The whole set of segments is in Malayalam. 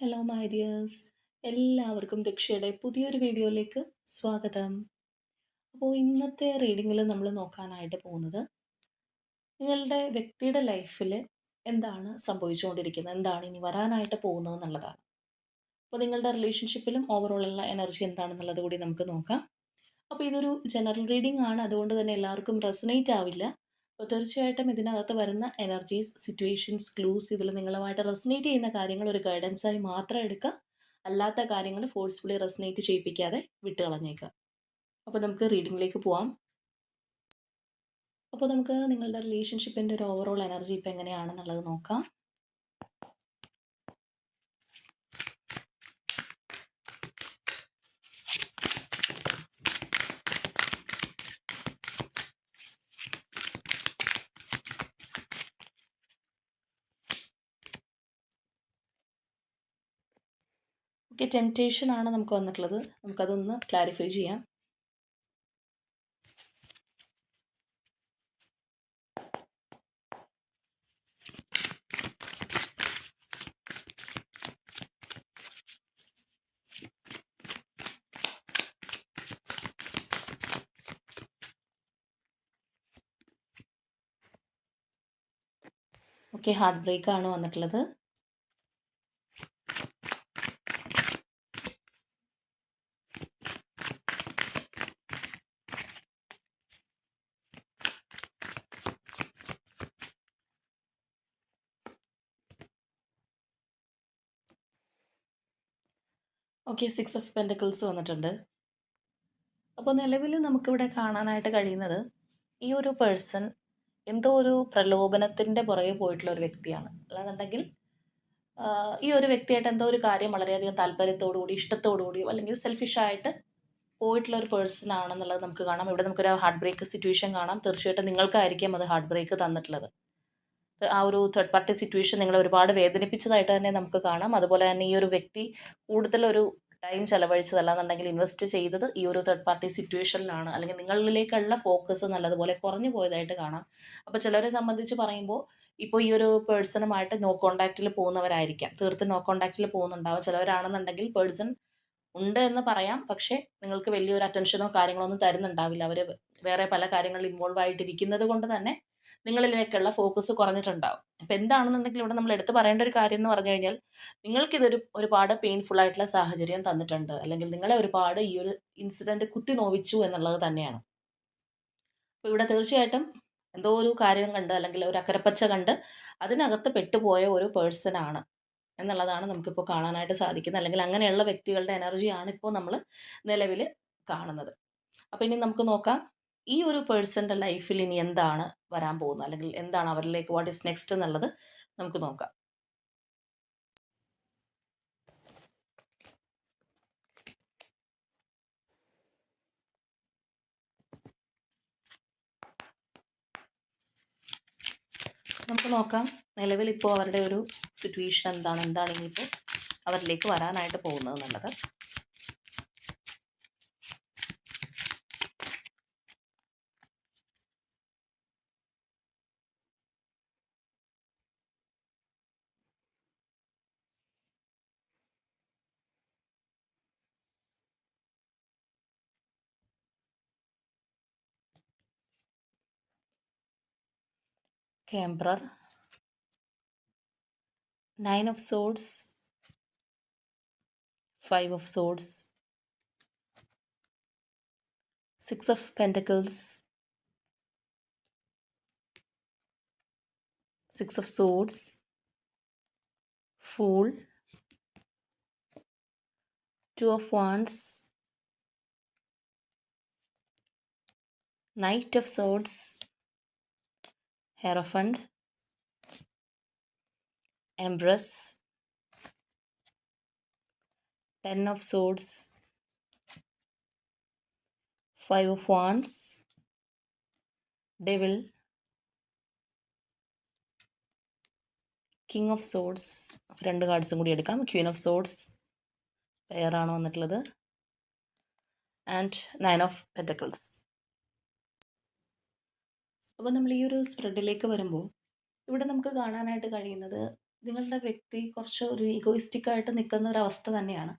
ഹലോ മൈ ഡിയേഴ്സ് എല്ലാവർക്കും ദക്ഷയുടെ പുതിയൊരു വീഡിയോയിലേക്ക് സ്വാഗതം. അപ്പോൾ ഇന്നത്തെ റീഡിങ്ങിൽ നമ്മൾ നോക്കാനായിട്ട് പോകുന്നത് നിങ്ങളുടെ വ്യക്തിയുടെ ലൈഫിൽ എന്താണ് സംഭവിച്ചുകൊണ്ടിരിക്കുന്നത്? എന്താണ് ഇനി വരാനായിട്ട് പോകുന്നത് എന്നുള്ളതാണ്. അപ്പോൾ നിങ്ങളുടെ റിലേഷൻഷിപ്പിലും ഓവറോളുള്ള എനർജി എന്താണെന്നുള്ളത് കൂടി നമുക്ക് നോക്കാം. അപ്പോൾ ഇതൊരു ജനറൽ റീഡിംഗ് ആണ്. അതുകൊണ്ട് തന്നെ എല്ലാവർക്കും റെസനേറ്റ് ആവില്ല. അപ്പോൾ തീർച്ചയായിട്ടും ഇതിനകത്ത് വരുന്ന എനർജീസ് സിറ്റുവേഷൻസ് ക്ലൂസ് ഇതിൽ നിങ്ങളുമായിട്ട് റെസനേറ്റ് ചെയ്യുന്ന കാര്യങ്ങൾ ഒരു ഗൈഡൻസായി മാത്രം എടുക്കുക. അല്ലാത്ത കാര്യങ്ങൾ ഫോഴ്സ്ഫുള്ളി റെസനേറ്റ് ചെയ്യിപ്പിക്കാതെ വിട്ട് കളഞ്ഞേക്കുക അപ്പോൾ നമുക്ക് റീഡിങ്ങിലേക്ക് പോവാം. അപ്പോൾ നമുക്ക് നിങ്ങളുടെ റിലേഷൻഷിപ്പിന്റെ ഒരു ഓവറോൾ എനർജി ഇപ്പോൾ എങ്ങനെയാണെന്നുള്ളത് നോക്കാം. ഓക്കെ ടെംപ്റ്റേഷൻ ആണ് നമുക്ക് വന്നിട്ടുള്ളത്. നമുക്കതൊന്ന് ക്ലാരിഫൈ ചെയ്യാം. ഓക്കെ ഹാർട്ട് ബ്രേക്ക് ആണ് വന്നിട്ടുള്ളത്. ഓക്കെ സിക്സ് ഓഫ് പെന്റക്കിൾസ് വന്നിട്ടുണ്ട്. അപ്പോൾ നിലവിൽ നമുക്കിവിടെ കാണാനായിട്ട് കഴിയുന്നത് ഈ ഒരു പേഴ്സൺ എന്തോ ഒരു പ്രലോഭനത്തിന്റെ പുറകെ പോയിട്ടുള്ള ഒരു വ്യക്തിയാണ്. അല്ലാന്നുണ്ടെങ്കിൽ ഈ ഒരു വ്യക്തിയായിട്ട് എന്തോ ഒരു കാര്യം വളരെയധികം താല്പര്യത്തോടുകൂടി ഇഷ്ടത്തോടുകൂടി അല്ലെങ്കിൽ സെൽഫിഷായിട്ട് പോയിട്ടുള്ള ഒരു പേഴ്സൺ ആണെന്നുള്ളത് നമുക്ക് കാണാം. ഇവിടെ നമുക്കൊരു ഹാർട്ട് ബ്രേക്ക് സിറ്റുവേഷൻ കാണാം. തീർച്ചയായിട്ടും നിങ്ങൾക്കായിരിക്കും അത് ഹാർട്ട് ബ്രേക്ക് തന്നിട്ടുള്ളത്. ആ ഒരു തേർഡ് പാർട്ടി സിറ്റുവേഷൻ നിങ്ങളെ ഒരുപാട് വേദനിപ്പിച്ചതായിട്ട് തന്നെ നമുക്ക് കാണാം. അതുപോലെ തന്നെ ഈ ഒരു വ്യക്തി കൂടുതലൊരു ടൈം ചെലവഴിച്ചതല്ലാന്നുണ്ടെങ്കിൽ ഇൻവെസ്റ്റ് ചെയ്തത് ഈ ഒരു തേർഡ് പാർട്ടി സിറ്റുവേഷനിലാണ് അല്ലെങ്കിൽ നിങ്ങളിലേക്കുള്ള ഫോക്കസ് നല്ലതുപോലെ കുറഞ്ഞു പോയതായിട്ട് കാണാം. അപ്പോൾ ചിലരെ സംബന്ധിച്ച് പറയുമ്പോൾ ഇപ്പോൾ ഈ ഒരു പേഴ്സണുമായിട്ട് നോ കോണ്ടാക്റ്റിൽ പോകുന്നവരായിരിക്കാം. തീർത്തും നോ കോണ്ടാക്റ്റിൽ പോകുന്നുണ്ടാവും. ചിലവരാണെന്നുണ്ടെങ്കിൽ പേഴ്സൺ ഉണ്ട് എന്ന് പറയാം. പക്ഷേ നിങ്ങൾക്ക് വലിയൊരു അറ്റൻഷനോ കാര്യങ്ങളോ ഒന്നും തരുന്നുണ്ടാവില്ല. അവർ വേറെ പല കാര്യങ്ങളിൽ ഇൻവോൾവ് ആയിട്ടിരിക്കുന്നത് കൊണ്ട് തന്നെ നിങ്ങളിലേക്കുള്ള ഫോക്കസ് കുറഞ്ഞിട്ടുണ്ടാവും. അപ്പം എന്താണെന്നുണ്ടെങ്കിൽ ഇവിടെ നമ്മൾ എടുത്തു പറയേണ്ട ഒരു കാര്യം എന്ന് പറഞ്ഞു കഴിഞ്ഞാൽ നിങ്ങൾക്കിതൊരു ഒരുപാട് പെയിൻഫുൾ ആയിട്ടുള്ള സാഹചര്യം തന്നിട്ടുണ്ട്. അല്ലെങ്കിൽ നിങ്ങളെ ഒരുപാട് ഈ ഒരു ഇൻസിഡന്റ് കുത്തി നോവിച്ചു എന്നുള്ളത് തന്നെയാണ്. അപ്പോൾ ഇവിടെ തീർച്ചയായിട്ടും എന്തോ ഒരു കാര്യം കണ്ട് അല്ലെങ്കിൽ ഒരു അക്കരപ്പച്ച കണ്ട് അതിനകത്ത് പെട്ടുപോയ ഒരു പേഴ്സൺ ആണ് എന്നുള്ളതാണ് നമുക്കിപ്പോൾ കാണാനായിട്ട് സാധിക്കുന്നത്. അല്ലെങ്കിൽ അങ്ങനെയുള്ള വ്യക്തികളുടെ എനർജിയാണ് ഇപ്പോൾ നമ്മൾ നിലവിൽ കാണുന്നത്. അപ്പോൾ ഇനി നമുക്ക് നോക്കാം. ഈ ഒരു പേഴ്സന്റെ ലൈഫിൽ ഇനി എന്താണ് വരാൻ പോകുന്നത്? അല്ലെങ്കിൽ എന്താണ് അവരിലേക്ക് വാട്ട് ഈസ് നെക്സ്റ്റ് എന്നുള്ളത് നമുക്ക് നോക്കാം. നമുക്ക് നോക്കാം. നിലവിൽ ഇപ്പോൾ അവരുടെ ഒരു സിറ്റുവേഷൻ എന്താണ്? എന്താണ് ഇനിയിപ്പോൾ അവരിലേക്ക് വരാനായിട്ട് പോകുന്നത് എന്നുള്ളത്. Emperor, Nine of Swords, Five of Swords, Six of Pentacles, Six of Swords, Fool, Two of Wands, Knight of Swords, Hierophant, empress ten of swords five of wands Devil, king of swords രണ്ട് കാർഡ്സും കൂടി എടുക്കാം. ക്വീൻ ഓഫ് സോഡ്സ് പെയറാണ് വന്നിട്ടുള്ളത്. ആൻഡ് നയൻ ഓഫ് പെറ്റക്കിൾസ് അപ്പോൾ നമ്മൾ ഈ ഒരു സ്പ്രെഡിലേക്ക് വരുമ്പോൾ ഇവിടെ നമുക്ക് കാണാനായിട്ട് കഴിയുന്നത് നിങ്ങളുടെ വ്യക്തി കുറച്ച് ഒരു ഇഗോയിസ്റ്റിക്കായിട്ട് നിൽക്കുന്ന ഒരു അവസ്ഥ തന്നെയാണ്.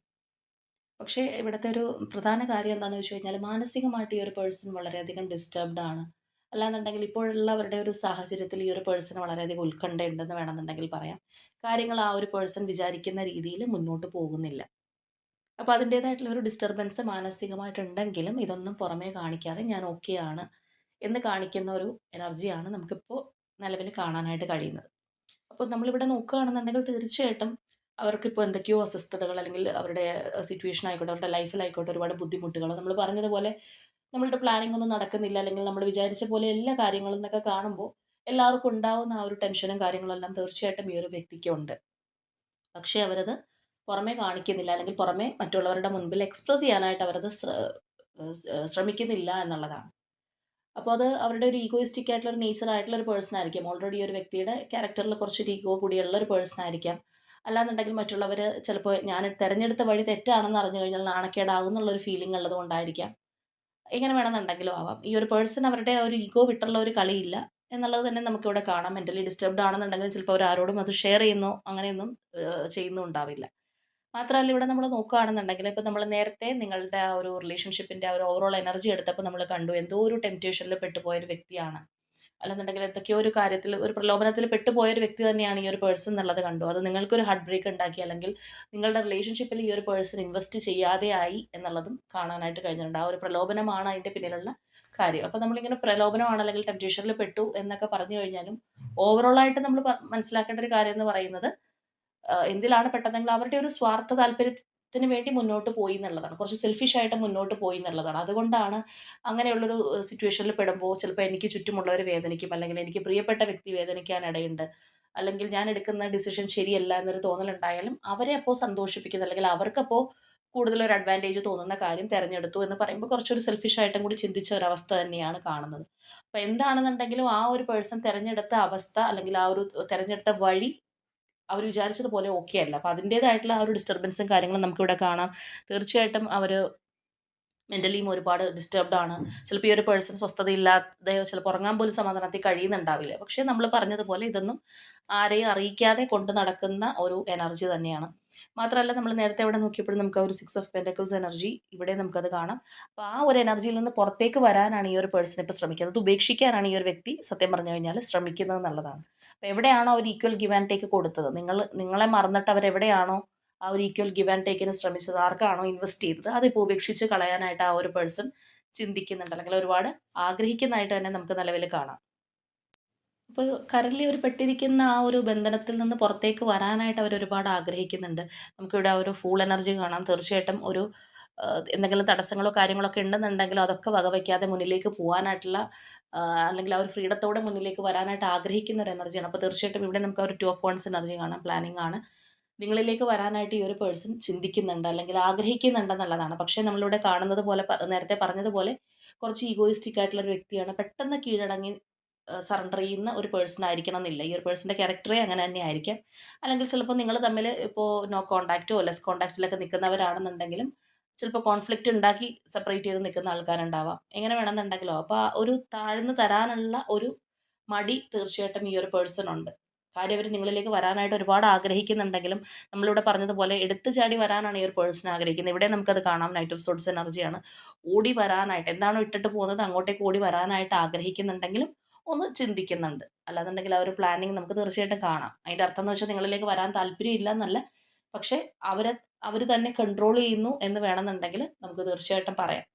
പക്ഷേ ഇവിടുത്തെ ഒരു പ്രധാന കാര്യം എന്താണെന്ന് വെച്ച് കഴിഞ്ഞാൽ മാനസികമായിട്ട് ഈ ഒരു പേഴ്സൺ വളരെയധികം ഡിസ്റ്റർബ്ഡ് ആണ്. അല്ലാന്നുണ്ടെങ്കിൽ ഇപ്പോഴുള്ള അവരുടെ ഒരു സാഹചര്യത്തിൽ ഈ ഒരു പേഴ്സണ് വളരെയധികം ഉത്കണ്ഠയുണ്ടെന്ന് വേണമെന്നുണ്ടെങ്കിൽ പറയാം. കാര്യങ്ങൾ ആ ഒരു പേഴ്സൺ വിചാരിക്കുന്ന രീതിയിൽ മുന്നോട്ട് പോകുന്നില്ല. അപ്പോൾ അതിന്റേതായിട്ടുള്ള ഒരു ഡിസ്റ്റർബൻസ് മാനസികമായിട്ടുണ്ടെങ്കിലും ഇതൊന്നും പുറമേ കാണിക്കാതെ ഞാൻ ഓക്കെയാണ് എന്ന് കാണിക്കുന്ന ഒരു എനർജിയാണ് നമുക്കിപ്പോൾ നിലവിൽ കാണാനായിട്ട് കഴിയുന്നത്. അപ്പോൾ നമ്മളിവിടെ നോക്കുകയാണെന്നുണ്ടെങ്കിൽ തീർച്ചയായിട്ടും അവർക്കിപ്പോൾ എന്തൊക്കെയോ അസ്വസ്ഥതകൾ അല്ലെങ്കിൽ അവരുടെ സിറ്റുവേഷൻ ആയിക്കോട്ടെ അവരുടെ ലൈഫിലായിക്കോട്ടെ ഒരുപാട് ബുദ്ധിമുട്ടുകൾ. നമ്മൾ പറഞ്ഞതുപോലെ നമ്മളുടെ പ്ലാനിംഗ് ഒന്നും നടക്കുന്നില്ല അല്ലെങ്കിൽ നമ്മൾ വിചാരിച്ച പോലെ എല്ലാ കാര്യങ്ങളും എന്നൊക്കെ കാണുമ്പോൾ എല്ലാവർക്കും ഉണ്ടാവുന്ന ആ ഒരു ടെൻഷനും കാര്യങ്ങളെല്ലാം തീർച്ചയായിട്ടും ഈ ഒരു വ്യക്തിക്കുണ്ട് പക്ഷേ അവരത് പുറമേ കാണിക്കുന്നില്ല അല്ലെങ്കിൽ പുറമേ മറ്റുള്ളവരുടെ മുൻപിൽ എക്സ്പ്രസ് ചെയ്യാനായിട്ട് അവരത് ശ്രമിക്കുന്നില്ല എന്നുള്ളതാണ്. അപ്പോൾ അത് അവരുടെ ഒരു ഈഗോയിസ്റ്റിക് ആയിട്ടുള്ള ഒരു നേച്ചർ ആയിട്ടുള്ള ഒരു പേഴ്സൺ ആയിരിക്കാം. ഓൾറെഡി ഒരു വ്യക്തിയുടെ ക്യാരക്ടറിൽ കുറച്ചൊരു ഈഗോ കൂടിയുള്ള ഒരു പേഴ്സൺ ആയിരിക്കാം. അല്ലാന്നുണ്ടെങ്കിൽ മറ്റുള്ളവർ ചിലപ്പോൾ ഞാൻ തിരഞ്ഞെടുത്ത വഴി തെറ്റാണെന്ന് അറിഞ്ഞു കഴിഞ്ഞാൽ നാണക്കേടാകും എന്നുള്ളൊരു ഫീലിംഗ് ഉള്ളത് കൊണ്ടായിരിക്കാം. എങ്ങനെ വേണമെന്നുണ്ടെങ്കിലും ആവാം. ഈ ഒരു പേഴ്സൺ അവരുടെ ഒരു ഈഗോ വിട്ടുള്ള ഒരു കളിയില്ല എന്നുള്ളത് തന്നെ നമുക്കിവിടെ കാണാം. മെന്റലി ഡിസ്റ്റർബ്ഡ് ആണെന്നുണ്ടെങ്കിൽ ചിലപ്പോൾ അവർ ആരോടും അത് ഷെയർ ചെയ്യുന്നോ അങ്ങനെയൊന്നും ചെയ്യുന്നുണ്ടാവില്ല. മാത്രമല്ല ഇവിടെ നമ്മൾ നോക്കുകയാണെന്നുണ്ടെങ്കിൽ ഇപ്പോൾ നമ്മൾ നേരത്തെ നിങ്ങളുടെ ആ ഒരു റിലേഷൻഷിപ്പിന്റെ ആ ഒരു ഓവറോൾ എനർജി എടുത്തപ്പോൾ നമ്മൾ കണ്ടു എന്തോ ഒരു ടെംപ്റ്റേഷനിൽ പെട്ടുപോയ ഒരു വ്യക്തിയാണ്. അല്ലെന്നുണ്ടെങ്കിൽ എന്തൊക്കെയോ ഒരു കാര്യത്തിൽ ഒരു പ്രലോഭനത്തിൽ പെട്ടുപോയ ഒരു വ്യക്തി തന്നെയാണ് ഈ ഒരു പേഴ്സൺ എന്നുള്ളത് കണ്ടു. അത് നിങ്ങൾക്കൊരു ഹാർട്ട് ബ്രേക്ക് ഉണ്ടാക്കി അല്ലെങ്കിൽ നിങ്ങളുടെ റിലേഷൻഷിപ്പിൽ ഈ ഒരു പേഴ്സൺ ഇൻവെസ്റ്റ് ചെയ്യാതെ ആയി എന്നുള്ളതും കാണാനായിട്ട് കഴിഞ്ഞിട്ടുണ്ട്. ആ ഒരു പ്രലോഭനമാണ് അതിന്റെ പിന്നിലുള്ള കാര്യം. അപ്പോൾ നമ്മളിങ്ങനെ പ്രലോഭനമാണ് അല്ലെങ്കിൽ ടെംപ്റ്റേഷനിൽ പെട്ടു എന്നൊക്കെ പറഞ്ഞു കഴിഞ്ഞാലും ഓവറോളായിട്ട് നമ്മൾ മനസ്സിലാക്കേണ്ട ഒരു കാര്യം എന്ന് പറയുന്നത് എന്തിലാണ് പെട്ടതെങ്കിൽ അവരുടെ ഒരു സ്വാർത്ഥ താല്പര്യത്തിന് വേണ്ടി മുന്നോട്ട് പോയി എന്നുള്ളതാണ്. കുറച്ച് സെൽഫിഷ് ആയിട്ട് മുന്നോട്ട് പോയി എന്നുള്ളതാണ്. അതുകൊണ്ടാണ് അങ്ങനെയുള്ളൊരു സിറ്റുവേഷനിൽ പെടുമ്പോൾ ചിലപ്പോൾ എനിക്ക് ചുറ്റുമുള്ളവർ വേദനിക്കും അല്ലെങ്കിൽ എനിക്ക് പ്രിയപ്പെട്ട വ്യക്തി വേദനിക്കാനിടയുണ്ട് അല്ലെങ്കിൽ ഞാൻ എടുക്കുന്ന ഡിസിഷൻ ശരിയല്ല എന്നൊരു തോന്നലുണ്ടായാലും അവരെ അപ്പോൾ സന്തോഷിപ്പിക്കുന്ന അല്ലെങ്കിൽ അവർക്കപ്പോൾ കൂടുതലൊരു അഡ്വാന്റേജ് തോന്നുന്ന കാര്യം തിരഞ്ഞെടുത്തു എന്ന് പറയുമ്പോൾ കുറച്ചൊരു സെൽഫിഷ് ആയിട്ടും കൂടി ചിന്തിച്ച ഒരു അവസ്ഥ തന്നെയാണ് കാണുന്നത്. അപ്പോൾ എന്താണെന്നുണ്ടെങ്കിലും ആ ഒരു പേഴ്സൺ തിരഞ്ഞെടുത്ത അവസ്ഥ അല്ലെങ്കിൽ ആ ഒരു തിരഞ്ഞെടുത്ത വഴി അവർ വിചാരിച്ചതുപോലെ ഓക്കെ അല്ല. അപ്പോൾ അതിന്റേതായിട്ടുള്ള ആ ഒരു ഡിസ്റ്റർബൻസും കാര്യങ്ങളും നമുക്കിവിടെ കാണാം. തീർച്ചയായിട്ടും അവർ മെന്റലിയും ഒരുപാട് ഡിസ്റ്റർബ്ഡ് ആണ്. ചിലപ്പോൾ ഈ ഒരു പേഴ്സൺ സ്വസ്ഥതയില്ലാതെ ചിലപ്പോൾ ഉറങ്ങാൻ പോലും സമാധാനത്തിൽ കഴിയുന്നുണ്ടാവില്ല. പക്ഷേ നമ്മൾ പറഞ്ഞതുപോലെ ഇതൊന്നും ആരെയും അറിയിക്കാതെ കൊണ്ട് നടക്കുന്ന ഒരു എനർജി തന്നെയാണ്. മാത്രമല്ല നമ്മൾ നേരത്തെ ഇവിടെ നോക്കിയപ്പോഴും നമുക്ക് ഒരു സിക്സ് ഓഫ് പെന്റക്കിൾസ് എനർജി ഇവിടെ നമുക്കത് കാണാം. അപ്പോൾ ആ ഒരു എനർജിയിൽ നിന്ന് പുറത്തേക്ക് വരാനാണ് ഈ ഒരു പേഴ്സൺ ഇപ്പോൾ ശ്രമിക്കുന്നത്. അത് ഉപേക്ഷിക്കാനാണ് ഈ ഒരു വ്യക്തി സത്യം പറഞ്ഞു കഴിഞ്ഞാൽ ശ്രമിക്കുന്നത് എന്നുള്ളതാണ് അപ്പോൾ എവിടെയാണോ അവർ ഈക്വൽ ഗിവ് ആൻഡ് ടേക്ക് കൊടുത്തത്? നിങ്ങൾ നിങ്ങളെ മറന്നിട്ട് അവരെവിടെയാണോ ആ ഒരു ഈക്വൽ ഗിവ് ആൻഡ് ടേക്കിന് ശ്രമിച്ചത്? ആർക്കാണോ ഇൻവെസ്റ്റ് ചെയ്തത്? അതിപ്പോൾ ഉപേക്ഷിച്ച് കളയാനായിട്ട് ആ ഒരു പേഴ്സൺ ചിന്തിക്കുന്നുണ്ട്. അല്ലെങ്കിൽ ഒരുപാട് ആഗ്രഹിക്കുന്നതായിട്ട് തന്നെ നമുക്ക് നിലവിൽ കാണാം. അപ്പോൾ കറൻലി അവർ പെട്ടിരിക്കുന്ന ആ ഒരു ബന്ധനത്തിൽ നിന്ന് പുറത്തേക്ക് വരാനായിട്ട് അവർ ഒരുപാട് ആഗ്രഹിക്കുന്നുണ്ട്. നമുക്കിവിടെ ഒരു ഫുൾ എനർജി കാണാം. തീർച്ചയായിട്ടും ഒരു എന്തെങ്കിലും തടസ്സങ്ങളോ കാര്യങ്ങളോ ഒക്കെ ഉണ്ടെന്നുണ്ടെങ്കിലും അതൊക്കെ വകവയ്ക്കാതെ മുന്നിലേക്ക് പോകാനായിട്ടുള്ള അല്ലെങ്കിൽ ആ ഒരു ഫ്രീഡത്തോടെ മുന്നിലേക്ക് വരാനായിട്ട് ആഗ്രഹിക്കുന്ന ഒരു എനർജിയാണ് അപ്പോൾ തീർച്ചയായിട്ടും ഇവിടെ നമുക്ക് ഒരു ടു ഓഫ് വൺസ് എനർജി കാണാം. പ്ലാനിങ് ആണ്. നിങ്ങളിലേക്ക് വരാനായിട്ട് ഈ ഒരു പേഴ്സൺ ചിന്തിക്കുന്നുണ്ട് അല്ലെങ്കിൽ ആഗ്രഹിക്കുന്നുണ്ടെന്നുള്ളതാണ് പക്ഷേ നമ്മളിവിടെ കാണുന്നത് പോലെ നേരത്തെ പറഞ്ഞതുപോലെ കുറച്ച് ഈഗോയിസ്റ്റിക് ആയിട്ടുള്ള ഒരു വ്യക്തിയാണ്. പെട്ടെന്ന് കീഴടങ്ങി സറണ്ടർ ചെയ്യുന്ന ഒരു പേഴ്സൺ ആയിരിക്കണം എന്നില്ല ഈ ഒരു പേഴ്സന്റെ ക്യാരക്ടറേ അങ്ങനെ തന്നെ ആയിരിക്കാം അല്ലെങ്കിൽ ചിലപ്പോൾ നിങ്ങൾ തമ്മിൽ ഇപ്പോൾ നോ കോണ്ടാക്റ്റോ ലെസ് കോണ്ടാക്റ്റിലൊക്കെ നിൽക്കുന്നവരാണെന്നുണ്ടെങ്കിലും ചിലപ്പോൾ കോൺഫ്ലിക്റ്റ് ഉണ്ടാക്കി സെപ്പറേറ്റ് ചെയ്ത് നിൽക്കുന്ന ആൾക്കാരുണ്ടാവാം. എങ്ങനെ വേണമെന്നുണ്ടെങ്കിലോ അപ്പോൾ ഒരു താഴ്ന്നു തരാനുള്ള ഒരു മടി തീർച്ചയായിട്ടും ഈ ഒരു പേഴ്സൺ ഉണ്ട്. കാര്യം അവർ നിങ്ങളിലേക്ക് വരാനായിട്ട് ഒരുപാട് ആഗ്രഹിക്കുന്നുണ്ടെങ്കിലും നമ്മളിവിടെ പറഞ്ഞതുപോലെ എടുത്തു ചാടി വരാനാണ് ഈ ഒരു പേഴ്സൺ ആഗ്രഹിക്കുന്നത്. ഇവിടെ നമുക്കത് കാണാം. നൈറ്റ് ഓഫ് സോഡ്സ് എനർജിയാണ് ഓടി വരാനായിട്ട് എന്താണോ ഇട്ടിട്ട് പോകുന്നത് അങ്ങോട്ടേക്ക് ഓടി വരാനായിട്ട് ആഗ്രഹിക്കുന്നുണ്ടെങ്കിലും ഒന്ന് ചിന്തിക്കുന്നുണ്ട്. അല്ലാന്നുണ്ടെങ്കിൽ ആ ഒരു പ്ലാനിങ് നമുക്ക് തീർച്ചയായിട്ടും കാണാം. അതിന്റെ അർത്ഥം എന്ന് വെച്ചാൽ നിങ്ങളിലേക്ക് വരാൻ താല്പര്യം ഇല്ല എന്നല്ല പക്ഷേ അവരെ അവർ തന്നെ കൺട്രോൾ ചെയ്യുന്നു എന്ന് വേണമെന്നുണ്ടെങ്കിൽ നമുക്ക് തീർച്ചയായിട്ടും പറയാം.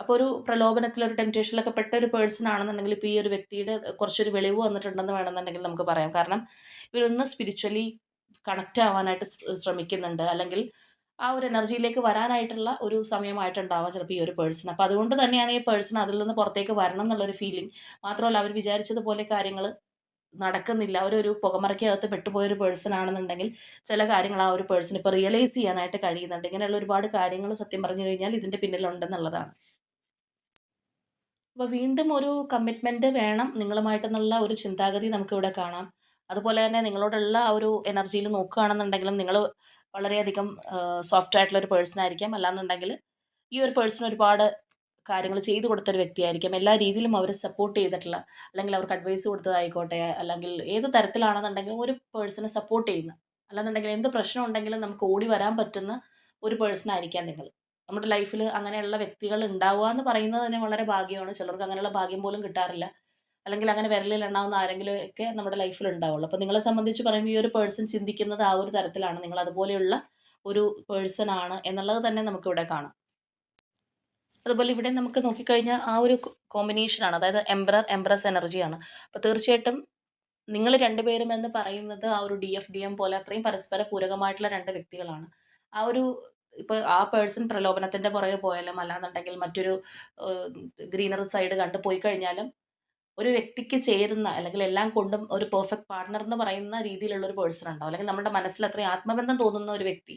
അപ്പോൾ ഒരു പ്രലോഭനത്തിൽ ഒരു ടെംപ്റ്റേഷനിലൊക്കെ പെട്ട ഒരു പേഴ്സൺ ആണെന്നുണ്ടെങ്കിൽ ഇപ്പോൾ ഈ ഒരു വ്യക്തിയുടെ കുറച്ചൊരു വെളിവ് വന്നിട്ടുണ്ടെന്ന് വേണമെന്നുണ്ടെങ്കിൽ നമുക്ക് പറയാം. കാരണം ഇവരൊന്ന് സ്പിരിച്വലി കണക്റ്റ് ആവാനായിട്ട് ശ്രമിക്കുന്നുണ്ട്. അല്ലെങ്കിൽ ആ ഒരു എനർജിയിലേക്ക് വരാനായിട്ടുള്ള ഒരു സമയമായിട്ടുണ്ടാവാം ചിലപ്പോൾ ഈ ഒരു പേഴ്സൺ. അപ്പോൾ അതുകൊണ്ട് തന്നെയാണ് ഈ പേഴ്സൺ അതിൽ നിന്ന് പുറത്തേക്ക് വരണം എന്നുള്ളൊരു ഫീലിംഗ്. മാത്രമല്ല അവർ വിചാരിച്ചതുപോലെ കാര്യങ്ങൾ നടക്കുന്നില്ല. അവരൊരു പുകമറയ്ക്കകത്ത് പെട്ടുപോയൊരു പേഴ്സൺ ആണെന്നുണ്ടെങ്കിൽ ചില കാര്യങ്ങൾ ആ ഒരു പേഴ്സൺ ഇപ്പോൾ റിയലൈസ് ചെയ്യാനായിട്ട് കഴിയുന്നുണ്ട്. ഇങ്ങനെയുള്ള ഒരുപാട് കാര്യങ്ങൾ സത്യം പറഞ്ഞു കഴിഞ്ഞാൽ ഇതിന്റെ പിന്നിലുണ്ടെന്നുള്ളതാണ്. അപ്പോൾ വീണ്ടും ഒരു കമ്മിറ്റ്മെന്റ് വേണം നിങ്ങളുമായിട്ടെന്നുള്ള ഒരു ചിന്താഗതി നമുക്കിവിടെ കാണാം. അതുപോലെ തന്നെ നിങ്ങളോടുള്ള ആ ഒരു എനർജിയിൽ നോക്കുകയാണെന്നുണ്ടെങ്കിലും നിങ്ങൾ വളരെയധികം സോഫ്റ്റ് ആയിട്ടുള്ള ഒരു പേഴ്സൺ ആയിരിക്കാം. അല്ലാന്നുണ്ടെങ്കിൽ ഈ ഒരു പേഴ്സൺ ഒരുപാട് കാര്യങ്ങൾ ചെയ്തു കൊടുത്തൊരു വ്യക്തിയായിരിക്കാം. എല്ലാ രീതിയിലും അവരെ സപ്പോർട്ട് ചെയ്തിട്ടുള്ള അല്ലെങ്കിൽ അവർക്ക് അഡ്വൈസ് കൊടുത്തതായിക്കോട്ടെ അല്ലെങ്കിൽ ഏത് തരത്തിലാണെന്നുണ്ടെങ്കിലും ഒരു പേഴ്സണെ സപ്പോർട്ട് ചെയ്യുന്ന അല്ലാന്നുണ്ടെങ്കിൽ എന്ത് പ്രശ്നം ഉണ്ടെങ്കിലും നമുക്ക് ഓടി വരാൻ പറ്റുന്ന ഒരു പേഴ്സൺ ആയിരിക്കാം നിങ്ങൾ. നമ്മുടെ ലൈഫിൽ അങ്ങനെയുള്ള വ്യക്തികൾ ഉണ്ടാവുക എന്ന് പറയുന്നത് തന്നെ വളരെ ഭാഗ്യമാണ്. ചിലർക്ക് അങ്ങനെയുള്ള ഭാഗ്യം പോലും കിട്ടാറില്ല. അല്ലെങ്കിൽ അങ്ങനെ വിരലിൽ എണ്ണാവുന്ന ആരെങ്കിലും ഒക്കെ നമ്മുടെ ലൈഫിൽ ഉണ്ടാവുള്ളൂ. അപ്പോൾ നിങ്ങളെ സംബന്ധിച്ച് പറയുമ്പോൾ ഈ ഒരു പേഴ്സൺ ചിന്തിക്കുന്നത് ആ ഒരു തരത്തിലാണ്. നിങ്ങൾ അതുപോലെയുള്ള ഒരു പേഴ്സൺ ആണ് എന്നുള്ളത് തന്നെ നമുക്കിവിടെ കാണാം. അതുപോലെ ഇവിടെ നമുക്ക് നോക്കിക്കഴിഞ്ഞാൽ ആ ഒരു കോമ്പിനേഷനാണ് അതായത് എംബ്രർ എംബ്രസ് എനർജിയാണ് അപ്പോൾ തീർച്ചയായിട്ടും നിങ്ങൾ രണ്ടുപേരും എന്ന് പറയുന്നത് ആ ഒരു ഡി എഫ് ഡി എം പോലെ അത്രയും പരസ്പര പൂരകമായിട്ടുള്ള രണ്ട് വ്യക്തികളാണ്. ആ ഒരു ഇപ്പോൾ ആ പേഴ്സൺ പ്രലോഭനത്തിന്റെ പുറകെ പോയാലും അല്ലാന്നുണ്ടെങ്കിൽ മറ്റൊരു ഗ്രീനറി സൈഡ് കണ്ടു പോയി കഴിഞ്ഞാലും ഒരു വ്യക്തിക്ക് ചേരുന്ന അല്ലെങ്കിൽ എല്ലാം കൊണ്ടും ഒരു പെർഫെക്റ്റ് പാർട്ണർ എന്ന് പറയുന്ന രീതിയിലുള്ള ഒരു പേഴ്സൺ ഉണ്ടാവും അല്ലെങ്കിൽ നമ്മുടെ മനസ്സിൽ അത്രയും ആത്മബന്ധം തോന്നുന്ന ഒരു വ്യക്തി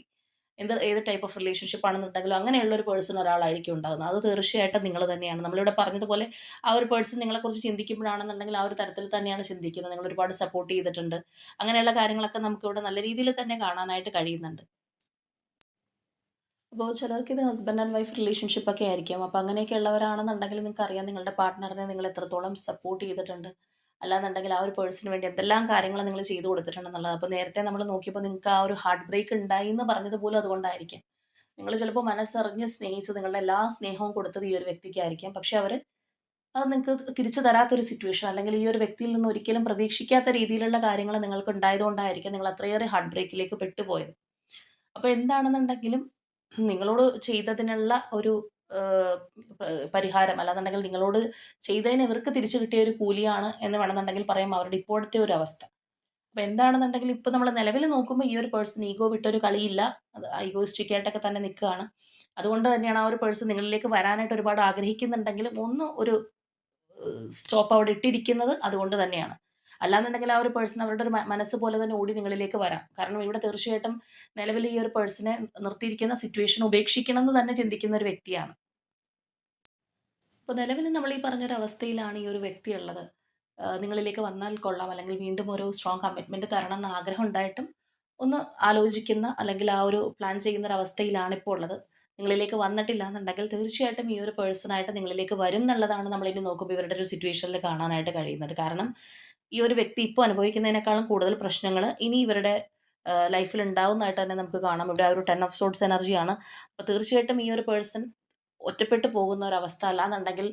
എന്ത് ഏത് ടൈപ്പ് ഓഫ് റിലേഷൻഷിപ്പ് ആണെന്നുണ്ടെങ്കിലും അങ്ങനെയുള്ള ഒരു പേഴ്സൺ ഒരാളായിരിക്കും ഉണ്ടാകുന്നത് അത് തീർച്ചയായിട്ടും നിങ്ങൾ തന്നെയാണ്. നമ്മളിവിടെ പറഞ്ഞതുപോലെ ആ ഒരു പേഴ്സൺ നിങ്ങളെക്കുറിച്ച് ചിന്തിക്കുമ്പോഴാണെന്നുണ്ടെങ്കിൽ ആ ഒരു തരത്തിൽ തന്നെയാണ് ചിന്തിക്കുന്നത്. നിങ്ങൾ ഒരുപാട് സപ്പോർട്ട് ചെയ്തിട്ടുണ്ട്. അങ്ങനെയുള്ള കാര്യങ്ങളൊക്കെ നമുക്കിവിടെ നല്ല രീതിയിൽ തന്നെ കാണാനായിട്ട് കഴിയുന്നുണ്ട്. അപ്പോൾ ചിലർക്ക് ഇത് ഹസ്ബൻഡ് ആൻഡ് വൈഫ് റിലേഷൻഷിപ്പ് ഒക്കെ ആയിരിക്കും. അപ്പോൾ അങ്ങനെയൊക്കെ ഉള്ളവരാണെന്നുണ്ടെങ്കിൽ നിങ്ങൾക്ക് അറിയാം നിങ്ങളുടെ പാർട്ട്ണറിനെ നിങ്ങൾ എത്രത്തോളം സപ്പോർട്ട് ചെയ്തിട്ടുണ്ട്. അല്ലാന്നുണ്ടെങ്കിൽ ആ ഒരു പേഴ്സണിന് വേണ്ടി എന്തെല്ലാം കാര്യങ്ങൾ നിങ്ങൾ ചെയ്തു കൊടുത്തിട്ടുണ്ടെന്നുള്ളത് അപ്പോൾ നേരത്തെ നമ്മൾ നോക്കിയപ്പോൾ നിങ്ങൾക്ക് ആ ഒരു ഹാർട്ട് ബ്രേക്ക് ഉണ്ടായി എന്ന് പറഞ്ഞത് പോലും അതുകൊണ്ടായിരിക്കും. നിങ്ങൾ ചിലപ്പോൾ മനസ്സറിഞ്ഞ് സ്നേഹിച്ച് നിങ്ങളുടെ എല്ലാ സ്നേഹവും കൊടുത്തത് ഈ ഒരു വ്യക്തിക്കായിരിക്കാം. പക്ഷെ അവർ അത് നിങ്ങൾക്ക് തിരിച്ചു തരാത്തൊരു സിറ്റുവേഷൻ അല്ലെങ്കിൽ ഈ ഒരു വ്യക്തിയിൽ നിന്ന് ഒരിക്കലും പ്രതീക്ഷിക്കാത്ത രീതിയിലുള്ള കാര്യങ്ങൾ നിങ്ങൾക്ക് ഉണ്ടായതുകൊണ്ടായിരിക്കും നിങ്ങൾ അത്രയേറെ ഹാർട്ട് ബ്രേക്കിലേക്ക് പെട്ടുപോയത്. അപ്പോൾ എന്താണെന്നുണ്ടെങ്കിലും നിങ്ങളോട് ചെയ്തതിനുള്ള ഒരു പരിഹാരം അല്ലാന്നുണ്ടെങ്കിൽ നിങ്ങളോട് ചെയ്തതിന് ഇവർക്ക് തിരിച്ചു കിട്ടിയ ഒരു കൂലിയാണ് എന്ന് വേണമെന്നുണ്ടെങ്കിൽ പറയാം അവരുടെ ഇപ്പോഴത്തെ ഒരു അവസ്ഥ. അപ്പോൾ എന്താണെന്നുണ്ടെങ്കിൽ ഇപ്പോൾ നമ്മൾ നിലവിൽ നോക്കുമ്പോൾ ഈ ഒരു പേഴ്സൺ ഈഗോ വിട്ടൊരു കളിയില്ല. അത് ഈഗോയിസ്റ്റിക് ആയിട്ടൊക്കെ തന്നെ നിൽക്കുകയാണ്. അതുകൊണ്ട് തന്നെയാണ് ആ ഒരു പേഴ്സൺ നിങ്ങളിലേക്ക് വരാനായിട്ട് ഒരുപാട് ആഗ്രഹിക്കുന്നുണ്ടെങ്കിലും ഒന്ന് ഒരു സ്റ്റോപ്പ് അവിടെ ഇട്ടിരിക്കുന്നത് അതുകൊണ്ട് തന്നെയാണ്. അല്ലാന്നുണ്ടെങ്കിൽ ആ ഒരു പേഴ്സൺ അവരുടെ ഒരു മനസ്സ് പോലെ തന്നെ ഓടി നിങ്ങളിലേക്ക് വരാം. കാരണം ഇവിടെ തീർച്ചയായിട്ടും നിലവിൽ ഈ ഒരു പേഴ്സണെ നിർത്തിയിരിക്കുന്ന സിറ്റുവേഷൻ ഉപേക്ഷിക്കണം എന്ന് തന്നെ ചിന്തിക്കുന്ന ഒരു വ്യക്തിയാണ്. അപ്പോൾ നിലവിൽ നമ്മൾ ഈ പറഞ്ഞൊരു അവസ്ഥയിലാണ് ഈ ഒരു വ്യക്തി ഉള്ളത്. നിങ്ങളിലേക്ക് വന്നാൽ കൊള്ളാം. അല്ലെങ്കിൽ വീണ്ടും ഒരു സ്ട്രോങ് കമ്മിറ്റ്മെന്റ് തരണം എന്ന് ആഗ്രഹം ഉണ്ടായിട്ടും ഒന്ന് ആലോചിക്കുന്ന അല്ലെങ്കിൽ ആ ഒരു പ്ലാൻ ചെയ്യുന്ന ഒരു അവസ്ഥയിലാണ് ഇപ്പോൾ ഉള്ളത്. നിങ്ങളിലേക്ക് വന്നിട്ടില്ല എന്നുണ്ടെങ്കിൽ തീർച്ചയായിട്ടും ഈ ഒരു പേഴ്സണായിട്ട് നിങ്ങളിലേക്ക് വരും എന്നുള്ളതാണ് നമ്മളിനി നോക്കുമ്പോൾ ഇവരുടെ ഒരു സിറ്റുവേഷനിൽ കാണാനായിട്ട് കഴിയുന്നത്. കാരണം ഈ ഒരു വ്യക്തി ഇപ്പോൾ അനുഭവിക്കുന്നതിനേക്കാളും കൂടുതൽ പ്രശ്നങ്ങൾ ഇനി ഇവരുടെ ലൈഫിൽ ഉണ്ടാവുന്നതായിട്ട് തന്നെ നമുക്ക് കാണാം. ഇവിടെ ആ ഒരു ടെൻ ഓഫ് സോഡ്സ് എനർജിയാണ് അപ്പോൾ തീർച്ചയായിട്ടും ഈ ഒരു പേഴ്സൺ ഒറ്റപ്പെട്ടു പോകുന്ന ഒരു ഒരവസ്ഥ അല്ലാന്നുണ്ടെങ്കിൽ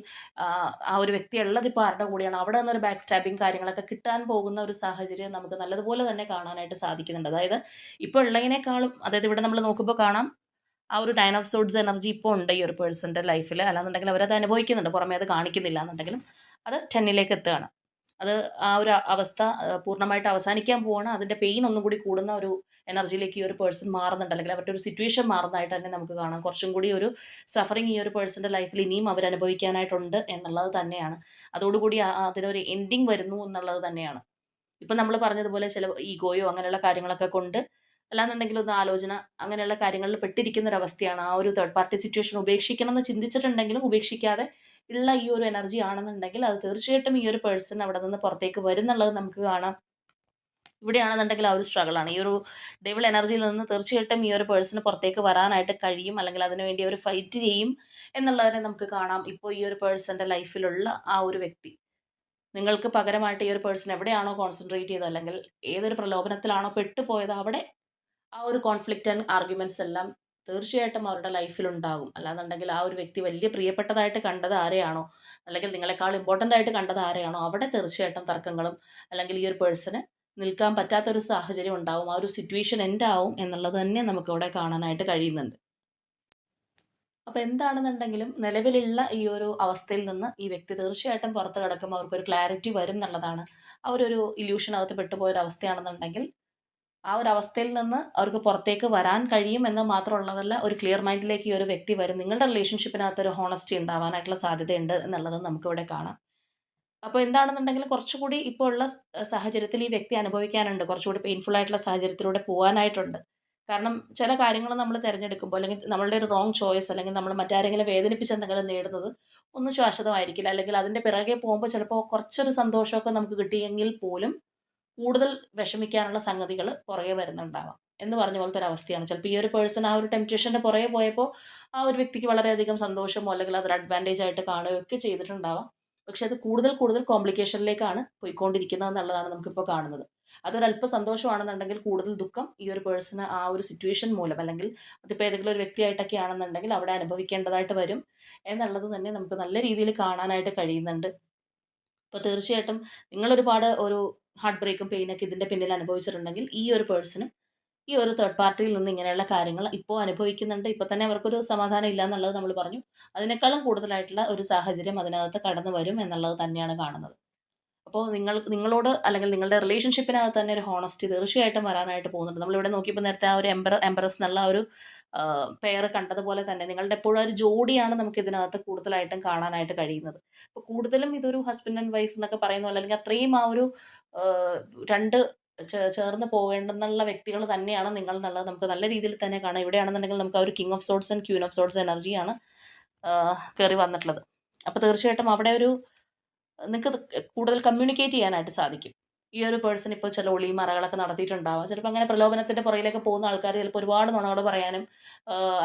ആ ഒരു വ്യക്തി ഉള്ളത് ഇപ്പോൾ ആരുടെ കൂടെയാണ്? അവിടെ നിന്നൊരു ബാക്ക് സ്റ്റാബിങ് കാര്യങ്ങളൊക്കെ കിട്ടാൻ പോകുന്ന ഒരു സാഹചര്യം നമുക്ക് നല്ലതുപോലെ തന്നെ കാണാനായിട്ട് സാധിക്കുന്നുണ്ട്. അതായത് ഇപ്പോൾ ഉള്ളതിനേക്കാളും അതായത് ഇവിടെ നമ്മൾ നോക്കുമ്പോൾ കാണാം ആ ഒരു നയൻ ഓഫ് സോഡ്സ് എനർജി ഇപ്പോൾ ഉണ്ട് ഈ ഒരു പേഴ്സന്റെ ലൈഫിൽ അല്ലാന്നുണ്ടെങ്കിൽ അവരത് അനുഭവിക്കുന്നുണ്ട്. പുറമേ അത് കാണിക്കുന്നില്ല എന്നുണ്ടെങ്കിലും അത് ടെന്നിലേക്ക് എത്തുകയാണ്. അത് ആ ഒരു അവസ്ഥ പൂർണമായിട്ട് അവസാനിക്കാൻ പോവാണ്. അതിന്റെ പെയിൻ ഒന്നും കൂടി കൂടുന്ന ഒരു എനർജിയിലേക്ക് ഈ ഒരു പേഴ്സൺ മാറുന്നുണ്ട്. അല്ലെങ്കിൽ അവരുടെ ഒരു സിറ്റുവേഷൻ മാറുന്നതായിട്ട് തന്നെ നമുക്ക് കാണാം. കുറച്ചും കൂടി ഒരു സഫറിങ് ഈ ഒരു പേഴ്സന്റെ ലൈഫിൽ ഇനിയും അവർ അനുഭവിക്കാനായിട്ടുണ്ട് എന്നുള്ളത് തന്നെയാണ്. അതോടുകൂടി അതിനൊരു എൻഡിങ് വരുന്നു എന്നുള്ളത് തന്നെയാണ്. ഇപ്പം നമ്മൾ പറഞ്ഞതുപോലെ ചില ഈഗോയോ അങ്ങനെയുള്ള കാര്യങ്ങളൊക്കെ കൊണ്ട് അല്ലാന്നുണ്ടെങ്കിൽ ഒന്ന് ആലോചന അങ്ങനെയുള്ള കാര്യങ്ങളിൽ പെട്ടിരിക്കുന്ന ഒരു അവസ്ഥയാണ് ആ ഒരു തേർഡ് പാർട്ടി സിറ്റുവേഷൻ ഉപേക്ഷിക്കണം എന്ന് ചിന്തിച്ചിട്ടുണ്ടെങ്കിലും ഉപേക്ഷിക്കാതെ ഉള്ള ഈ ഒരു എനർജി ആണെന്നുണ്ടെങ്കിൽ അത് തീർച്ചയായിട്ടും ഈ ഒരു പേഴ്സൺ അവിടെ നിന്ന് പുറത്തേക്ക് വരുന്നുള്ളത് നമുക്ക് കാണാം. ഇവിടെയാണെന്നുണ്ടെങ്കിൽ ആ ഒരു സ്ട്രഗിളാണ് ഈ ഒരു ഡെവിൾ എനർജിയിൽ നിന്ന് തീർച്ചയായിട്ടും ഈ ഒരു പേഴ്സണ് പുറത്തേക്ക് വരാനായിട്ട് കഴിയും അല്ലെങ്കിൽ അതിനുവേണ്ടി അവർ ഫൈറ്റ് ചെയ്യും എന്നുള്ളതിനെ നമുക്ക് കാണാം. ഇപ്പോൾ ഈ ഒരു പേഴ്സന്റെ ലൈഫിലുള്ള ആ ഒരു വ്യക്തി. നിങ്ങൾക്ക് പകരമായിട്ട് ഈ ഒരു പേഴ്സൺ എവിടെയാണോ കോൺസെൻട്രേറ്റ് ചെയ്തത് അല്ലെങ്കിൽ ഏതൊരു പ്രലോഭനത്തിലാണോ പെട്ടുപോയത് അവിടെ ആ ഒരു കോൺഫ്ലിക്റ്റ് ആൻഡ് ആർഗ്യുമെന്റ്സ് എല്ലാം തീർച്ചയായിട്ടും അവരുടെ ലൈഫിലുണ്ടാകും അല്ലാന്നുണ്ടെങ്കിൽ ആ ഒരു വ്യക്തി വലിയ പ്രിയപ്പെട്ടതായിട്ട് കണ്ടത് ആരെയാണോ? അല്ലെങ്കിൽ നിങ്ങളെക്കാൾ ഇമ്പോർട്ടന്റ് ആയിട്ട് കണ്ടത് ആരെയാണോ? അവിടെ തീർച്ചയായിട്ടും തർക്കങ്ങളും അല്ലെങ്കിൽ ഈ ഒരു പേഴ്സണ് നിൽക്കാൻ പറ്റാത്തൊരു സാഹചര്യം ഉണ്ടാവും. ആ ഒരു സിറ്റുവേഷൻ എൻഡാവും എന്നുള്ളത് തന്നെ നമുക്കിവിടെ കാണാനായിട്ട് കഴിയുന്നുണ്ട്. അപ്പോൾ എന്താണെന്നുണ്ടെങ്കിലും നിലവിലുള്ള ഈ ഒരു അവസ്ഥയിൽ നിന്ന് ഈ വ്യക്തി തീർച്ചയായിട്ടും പുറത്ത് കിടക്കുമ്പോൾ അവർക്കൊരു ക്ലാരിറ്റി വരും എന്നുള്ളതാണ്. അവരൊരു ഇല്യൂഷനകത്ത് പെട്ടുപോയൊരവസ്ഥയാണെന്നുണ്ടെങ്കിൽ ആ ഒരു അവസ്ഥയിൽ നിന്ന് അവർക്ക് പുറത്തേക്ക് വരാൻ കഴിയും എന്ന് മാത്രമുള്ളതല്ല ഒരു ക്ലിയർ മൈൻഡിലേക്ക് ഈ ഒരു വ്യക്തി വരും. നിങ്ങളുടെ റിലേഷൻഷിപ്പിനകത്ത് ഒരു ഹോണസ്റ്റി ഉണ്ടാവാനായിട്ടുള്ള സാധ്യതയുണ്ട് എന്നുള്ളത് നമുക്കിവിടെ കാണാം. അപ്പോൾ എന്താണെന്നുണ്ടെങ്കിൽ കുറച്ചുകൂടി ഇപ്പോൾ ഉള്ള സാഹചര്യത്തിൽ ഈ വ്യക്തി അനുഭവിക്കാനുണ്ട്. കുറച്ചുകൂടി പെയിൻഫുൾ ആയിട്ടുള്ള സാഹചര്യത്തിലൂടെ പോകാനായിട്ടുണ്ട്. കാരണം ചില കാര്യങ്ങൾ നമ്മൾ തിരഞ്ഞെടുക്കുമ്പോൾ അല്ലെങ്കിൽ നമ്മളുടെ ഒരു റോങ് ചോയ്സ് അല്ലെങ്കിൽ നമ്മൾ മറ്റാരെങ്കിലും വേദനിപ്പിച്ച് എന്തെങ്കിലും നേടുന്നത് ഒന്നും ശാശ്വതമായിരിക്കില്ല അല്ലെങ്കിൽ അതിന്റെ പിറകെ പോകുമ്പോൾ ചിലപ്പോൾ കുറച്ചൊരു സന്തോഷമൊക്കെ നമുക്ക് കിട്ടിയെങ്കിൽ പോലും കൂടുതൽ വിഷമിക്കാനുള്ള സംഗതികൾ പുറകെ വരുന്നുണ്ടാവാം എന്ന് പറഞ്ഞ പോലത്തെ ഒരു അവസ്ഥയാണ്. ചിലപ്പോൾ ഈ ഒരു പേഴ്സൺ ആ ഒരു ടെംപ്റ്റേഷന്റെ പുറകെ പോയപ്പോൾ ആ ഒരു വ്യക്തിക്ക് വളരെയധികം സന്തോഷമോ അല്ലെങ്കിൽ അതൊരു അഡ്വാന്റേജ് ആയിട്ട് കാണുകയൊക്കെ ചെയ്തിട്ടുണ്ടാവാം. പക്ഷെ അത് കൂടുതൽ കൂടുതൽ കോംപ്ലിക്കേഷനിലേക്കാണ് പോയിക്കൊണ്ടിരിക്കുന്നത് എന്നുള്ളതാണ് നമുക്കിപ്പോൾ കാണുന്നത്. അതൊരു അല്പ സന്തോഷമാണെന്നുണ്ടെങ്കിൽ കൂടുതൽ ദുഃഖം ഈ ഒരു പേഴ്സണ് ആ ഒരു സിറ്റുവേഷൻ മൂലം അല്ലെങ്കിൽ അതിപ്പോൾ ഏതെങ്കിലും ഒരു വ്യക്തിയായിട്ടൊക്കെ ആണെന്നുണ്ടെങ്കിൽ അവിടെ അനുഭവിക്കേണ്ടതായിട്ട് വരും എന്നുള്ളത് തന്നെ നമുക്ക് നല്ല രീതിയിൽ കാണാനായിട്ട് കഴിയുന്നുണ്ട്. അപ്പോൾ തീർച്ചയായിട്ടും നിങ്ങളൊരുപാട് ഒരു ഹാർട്ട് ബ്രേക്കും പെയിനൊക്കെ ഇതിന്റെ പിന്നിൽ അനുഭവിച്ചിട്ടുണ്ടെങ്കിൽ ഈ ഒരു പേഴ്സണും ഈ ഒരു തേർഡ് പാർട്ടിയിൽ നിന്ന് ഇങ്ങനെയുള്ള കാര്യങ്ങൾ ഇപ്പോൾ അനുഭവിക്കുന്നുണ്ട്. ഇപ്പോൾ തന്നെ അവർക്കൊരു സമാധാനം ഇല്ല എന്നുള്ളത് നമ്മൾ പറഞ്ഞു. അതിനേക്കാളും കൂടുതലായിട്ടുള്ള ഒരു സാഹചര്യം അതിനകത്ത് കടന്നു വരും എന്നുള്ളത് തന്നെയാണ് കാണുന്നത്. അപ്പോൾ നിങ്ങൾ നിങ്ങളോട് അല്ലെങ്കിൽ നിങ്ങളുടെ റിലേഷൻഷിപ്പിനകത്ത് തന്നെ ഒരു ഹോണസ്റ്റി തീർച്ചയായിട്ടും വരാനായിട്ട് പോകുന്നുണ്ട്. നമ്മളിവിടെ നോക്കിയപ്പോൾ നേരത്തെ ആ ഒരു എംബർ എംബറസ് എന്നുള്ള ഒരു പെയർ കണ്ടതുപോലെ തന്നെ നിങ്ങളുടെ എപ്പോഴും ഒരു ജോഡിയാണ് നമുക്ക് ഇതിനകത്ത് കൂടുതലായിട്ടും കാണാനായിട്ട് കഴിയുന്നത്. അപ്പോൾ കൂടുതലും ഇതൊരു ഹസ്ബൻഡ് ആൻഡ് വൈഫ് എന്നൊക്കെ പറയുന്ന പോലെ അല്ലെങ്കിൽ അത്രയും ആ ഒരു രണ്ട് ചേർന്ന് പോകേണ്ടെന്നുള്ള വ്യക്തികൾ തന്നെയാണ് നിങ്ങൾ എന്നുള്ളത് നമുക്ക് നല്ല രീതിയിൽ തന്നെ കാണാം. ഇവിടെയാണെന്നുണ്ടെങ്കിൽ നമുക്ക് ആ ഒരു king of swords and queen of swords എനർജിയാണ് കയറി വന്നിട്ടുള്ളത്. അപ്പോൾ തീർച്ചയായിട്ടും അവിടെ ഒരു നിങ്ങൾക്ക് കൂടുതൽ കമ്മ്യൂണിക്കേറ്റ് ചെയ്യാനായിട്ട് സാധിക്കും. ഈ ഒരു പേഴ്സൺ ഇപ്പോൾ ചില ഒളി മറകളൊക്കെ നടത്തിയിട്ടുണ്ടാവാം. ചിലപ്പോൾ അങ്ങനെ പ്രലോഭനത്തിന്റെ പുറയിലൊക്കെ പോകുന്ന ആൾക്കാർ ചിലപ്പോൾ ഒരുപാട് നുണകൾ പറയാനും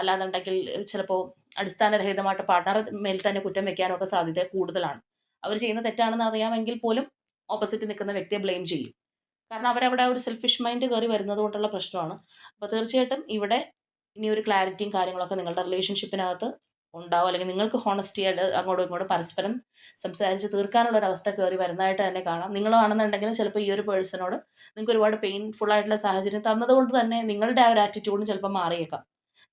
അല്ലാന്നുണ്ടെങ്കിൽ ചിലപ്പോൾ അടിസ്ഥാനരഹിതമായിട്ട് പാർട്ണർ മേൽ തന്നെ കുറ്റം വെക്കാനൊക്കെ സാധ്യത കൂടുതലാണ്. അവർ ചെയ്യുന്ന തെറ്റാണെന്ന് അറിയാമെങ്കിൽ പോലും ഓപ്പോസിറ്റ് നിൽക്കുന്ന വ്യക്തിയെ ബ്ലെയിം ചെയ്യും. കാരണം അവരവിടെ ഒരു സെൽഫിഷ് മൈൻഡ് കയറി വരുന്നത് കൊണ്ടുള്ള പ്രശ്നമാണ്. അപ്പോൾ തീർച്ചയായിട്ടും ഇവിടെ ഇനി ഒരു ക്ലാരിറ്റിയും കാര്യങ്ങളൊക്കെ നിങ്ങളുടെ റിലേഷൻഷിപ്പിനകത്ത് ഉണ്ടാവും. അല്ലെങ്കിൽ നിങ്ങൾക്ക് ഹോണസ്റ്റി ആയിട്ട് അങ്ങോട്ടും ഇങ്ങോട്ടും പരസ്പരം സംസാരിച്ച് തീർക്കാനുള്ള ഒരു അവസ്ഥ കയറി വരുന്നതായിട്ട് തന്നെ കാണാം. നിങ്ങളാണെന്നുണ്ടെങ്കിൽ ചിലപ്പോൾ ഈ ഒരു പേഴ്സണോട് നിങ്ങൾക്ക് ഒരുപാട് പെയിൻഫുൾ ആയിട്ടുള്ള സാഹചര്യം തന്നതുകൊണ്ട് തന്നെ നിങ്ങളുടെ ആ ഒരു ആറ്റിറ്റ്യൂഡും ചിലപ്പോൾ മാറിയേക്കാം.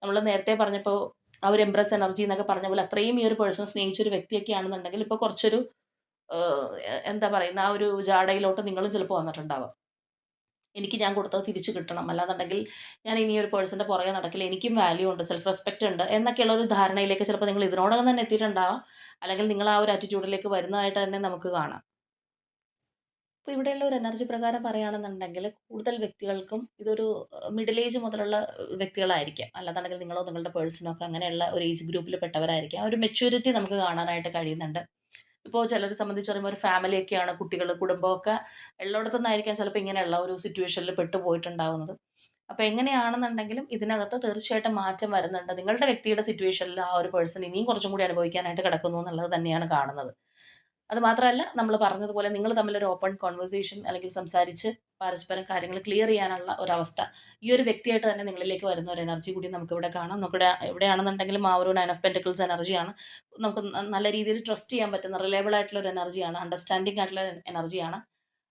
നമ്മൾ നേരത്തെ പറഞ്ഞപ്പോൾ ആ ഒരു എംബ്രസ് എനർജി എന്നൊക്കെ പറഞ്ഞ പോലെ അത്രയും ഈ ഒരു പേഴ്സൺ സ്നേഹിച്ചൊരു വ്യക്തിയൊക്കെ ആണെന്നുണ്ടെങ്കിൽ ഇപ്പോൾ കുറച്ചൊരു എന്താ പറയുന്ന ആ ഒരു ജാടയിലോട്ട് നിങ്ങളും ചിലപ്പോൾ വന്നിട്ടുണ്ടാവാം. എനിക്ക് ഞാൻ കൊടുത്തത് തിരിച്ചു കിട്ടണം. അല്ലാന്നുണ്ടെങ്കിൽ ഞാൻ ഇനി ഒരു പേഴ്സന്റെ പുറകെ നടക്കില്ല. എനിക്കും വാല്യൂ ഉണ്ട് സെൽഫ് റെസ്പെക്റ്റ് ഉണ്ട് എന്നൊക്കെയുള്ള ഒരു ധാരണയിലേക്ക് ചിലപ്പോൾ നിങ്ങൾ ഇതിനോടകം തന്നെ എത്തിയിട്ടുണ്ടാവാം. അല്ലെങ്കിൽ നിങ്ങൾ ആ ഒരു ആറ്റിറ്റ്യൂഡിലേക്ക് വരുന്നതായിട്ട് തന്നെ നമുക്ക് കാണാം. അപ്പോൾ ഇവിടെയുള്ള ഒരു എനർജി പ്രകാരം പറയുകയാണെന്നുണ്ടെങ്കിൽ കൂടുതൽ വ്യക്തികൾക്കും ഇതൊരു മിഡിൽ ഏജ് മുതലുള്ള വ്യക്തികളായിരിക്കാം. അല്ലാന്നുണ്ടെങ്കിൽ നിങ്ങളോ നിങ്ങളുടെ പേഴ്സണോ ഒക്കെ അങ്ങനെയുള്ള ഒരു ഏജ് ഗ്രൂപ്പിൽ പെട്ടവരായിരിക്കാം. ഒരു മെച്യൂരിറ്റി നമുക്ക് കാണാനായിട്ട് കഴിയുന്നുണ്ട്. ഇപ്പോൾ ചിലരെ സംബന്ധിച്ച് പറയുമ്പോൾ ഒരു ഫാമിലിയൊക്കെയാണ് കുട്ടികൾ കുടുംബമൊക്കെ ഉള്ളിടത്തു നിന്നായിരിക്കാം ചിലപ്പോൾ ഇങ്ങനെയുള്ള ഒരു സിറ്റുവേഷനിൽ പെട്ടുപോയിട്ടുണ്ടാവുന്നത് അപ്പോൾ എങ്ങനെയാണെന്നുണ്ടെങ്കിലും ഇതിനകത്ത് തീർച്ചയായിട്ടും മാറ്റം വരുന്നുണ്ട്. നിങ്ങളുടെ വ്യക്തിയുടെ സിറ്റുവേഷനിൽ ആ ഒരു പേഴ്സൺ ഇനിയും കുറച്ചും കൂടി അനുഭവിക്കാനായിട്ട് കിടക്കുന്നു എന്നുള്ളത് തന്നെയാണ് കാണുന്നത്. അത് മാത്രമല്ല നമ്മൾ പറഞ്ഞതുപോലെ നിങ്ങൾ തമ്മിലൊരു ഓപ്പൺ കോൺവെർസേഷൻ അല്ലെങ്കിൽ സംസാരിച്ച് പരസ്പരം കാര്യങ്ങൾ ക്ലിയർ ചെയ്യാനുള്ള ഒരവസ്ഥ. ഈ ഒരു വ്യക്തിയായിട്ട് തന്നെ നിങ്ങളിലേക്ക് വരുന്ന ഒരു എനർജി കൂടി നമുക്കിവിടെ കാണാം. നമുക്കിവിടെ എവിടെയാണെന്നുണ്ടെങ്കിലും ആ ഒരു നയൻ ഓഫ് പെന്റക്കിൾസ് എനർജിയാണ് നമുക്ക് നല്ല രീതിയിൽ ട്രസ്റ്റ് ചെയ്യാൻ പറ്റുന്ന റിലയബിൾ ആയിട്ടുള്ള ഒരു എനർജിയാണ് അണ്ടർസ്റ്റാൻഡിംഗ് ആയിട്ടുള്ള എനർജിയാണ്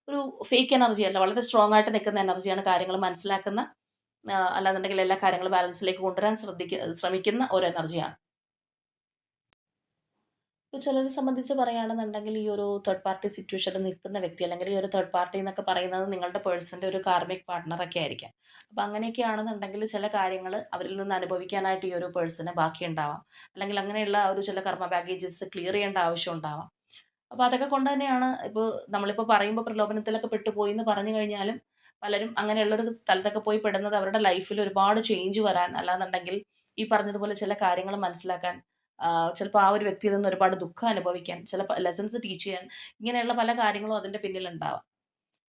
ഒരു ഫേക്ക് എനർജി അല്ല വളരെ സ്ട്രോങ് ആയിട്ട് നിൽക്കുന്ന എനർജിയാണ് കാര്യങ്ങൾ മനസ്സിലാക്കുന്ന അല്ലാന്നുണ്ടെങ്കിൽ എല്ലാ കാര്യങ്ങളും ബാലൻസിലേക്ക് കൊണ്ടുവരാൻ ശ്രദ്ധിക്ക ശ്രമിക്കുന്ന ഒരു എനർജിയാണ് ഇപ്പോൾ ചിലരെ സംബന്ധിച്ച് പറയുകയാണെന്നുണ്ടെങ്കിൽ ഈ ഒരു തേർഡ് പാർട്ടി സിറ്റുവേഷനിൽ നിൽക്കുന്ന വ്യക്തി അല്ലെങ്കിൽ ഈ ഒരു തേർഡ് പാർട്ടി എന്നൊക്കെ പറയുന്നത് നിങ്ങളുടെ പേഴ്സന്റെ ഒരു കാർമിക് പാർട്ട്ണറൊക്കെ ആയിരിക്കാം. അപ്പോൾ അങ്ങനെയൊക്കെ ആണെന്നുണ്ടെങ്കിൽ ചില കാര്യങ്ങൾ അവരിൽ നിന്ന് അനുഭവിക്കാനായിട്ട് ഈ ഒരു പേഴ്സണ് ബാക്കിയുണ്ടാവാം അല്ലെങ്കിൽ അങ്ങനെയുള്ള ഒരു ചില കർമ്മ ബാഗേജസ് ക്ലിയർ ചെയ്യേണ്ട ആവശ്യം ഉണ്ടാവാം. അപ്പോൾ അതൊക്കെ കൊണ്ട് തന്നെയാണ് ഇപ്പോൾ നമ്മളിപ്പോൾ പറയുമ്പോൾ പ്രലോഭനത്തിലൊക്കെ പെട്ടുപോയി എന്ന് പറഞ്ഞു കഴിഞ്ഞാലും പലരും അങ്ങനെയുള്ളൊരു സ്ഥലത്തൊക്കെ പോയി പെടുന്നത് അവരുടെ ലൈഫിൽ ഒരുപാട് ചേഞ്ച് വരാൻ അല്ലാന്നുണ്ടെങ്കിൽ ഈ പറഞ്ഞതുപോലെ ചില കാര്യങ്ങൾ മനസ്സിലാക്കാൻ ചിലപ്പോൾ ആ ഒരു വ്യക്തിയിൽ നിന്ന് ഒരുപാട് ദുഃഖം അനുഭവിക്കാൻ ചില ലെസൺസ് ടീച്ച് ചെയ്യാൻ ഇങ്ങനെയുള്ള പല കാര്യങ്ങളും അതിന്റെ പിന്നിലുണ്ടാവാം